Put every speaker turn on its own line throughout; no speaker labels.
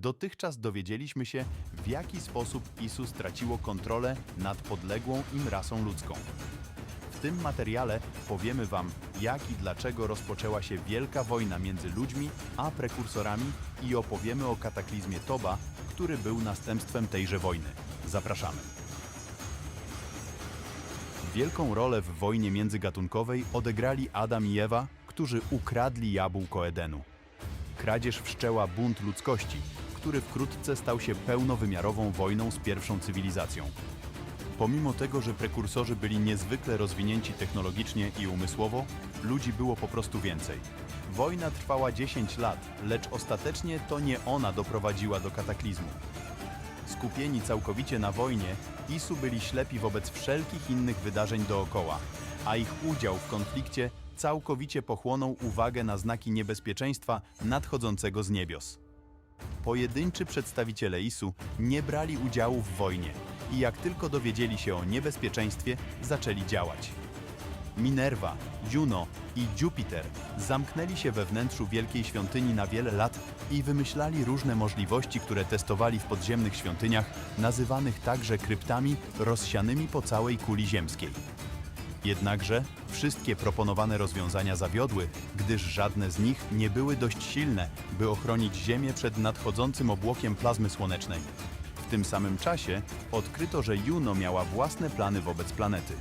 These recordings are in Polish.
dotychczas dowiedzieliśmy się, w jaki sposób Isu straciło kontrolę nad podległą im rasą ludzką. W tym materiale powiemy Wam, jak i dlaczego rozpoczęła się wielka wojna między ludźmi a prekursorami i opowiemy o kataklizmie Toba, który był następstwem tejże wojny. Zapraszamy. Wielką rolę w wojnie międzygatunkowej odegrali Adam i Ewa, którzy ukradli jabłko Edenu. Kradzież wszczęła bunt ludzkości, który wkrótce stał się pełnowymiarową wojną z pierwszą cywilizacją. Pomimo tego, że prekursorzy byli niezwykle rozwinięci technologicznie i umysłowo, ludzi było po prostu więcej. Wojna trwała 10 lat, lecz ostatecznie to nie ona doprowadziła do kataklizmu. Skupieni całkowicie na wojnie, Isu byli ślepi wobec wszelkich innych wydarzeń dookoła, a ich udział w konflikcie całkowicie pochłonął uwagę na znaki niebezpieczeństwa nadchodzącego z niebios. Pojedynczy przedstawiciele Isu nie brali udziału w wojnie i jak tylko dowiedzieli się o niebezpieczeństwie, zaczęli działać. Minerva, Juno i Jupiter zamknęli się we wnętrzu wielkiej świątyni na wiele lat i wymyślali różne możliwości, które testowali w podziemnych świątyniach, nazywanych także kryptami rozsianymi po całej kuli ziemskiej. Jednakże wszystkie proponowane rozwiązania zawiodły, gdyż żadne z nich nie były dość silne, by ochronić Ziemię przed nadchodzącym obłokiem plazmy słonecznej. W tym samym czasie odkryto, że Juno miała własne plany wobec planety.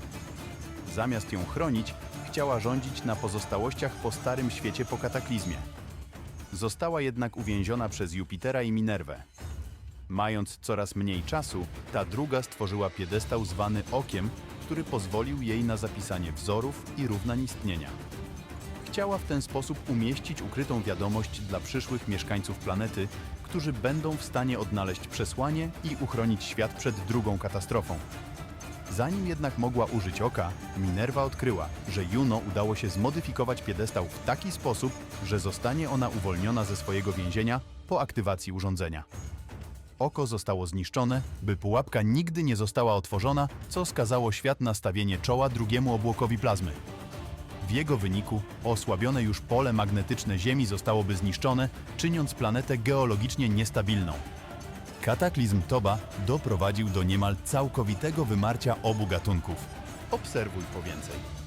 Zamiast ją chronić, chciała rządzić na pozostałościach po starym świecie po kataklizmie. Została jednak uwięziona przez Jupitera i Minerwę. Mając coraz mniej czasu, ta druga stworzyła piedestał zwany Okiem, który pozwolił jej na zapisanie wzorów i równań istnienia. Chciała w ten sposób umieścić ukrytą wiadomość dla przyszłych mieszkańców planety, którzy będą w stanie odnaleźć przesłanie i uchronić świat przed drugą katastrofą. Zanim jednak mogła użyć oka, Minerva odkryła, że Juno udało się zmodyfikować piedestał w taki sposób, że zostanie ona uwolniona ze swojego więzienia po aktywacji urządzenia. Oko zostało zniszczone, by pułapka nigdy nie została otworzona, co skazało świat na stawienie czoła drugiemu obłokowi plazmy. W jego wyniku osłabione już pole magnetyczne Ziemi zostałoby zniszczone, czyniąc planetę geologicznie niestabilną. Kataklizm Toba doprowadził do niemal całkowitego wymarcia obu gatunków. Obserwuj po więcej.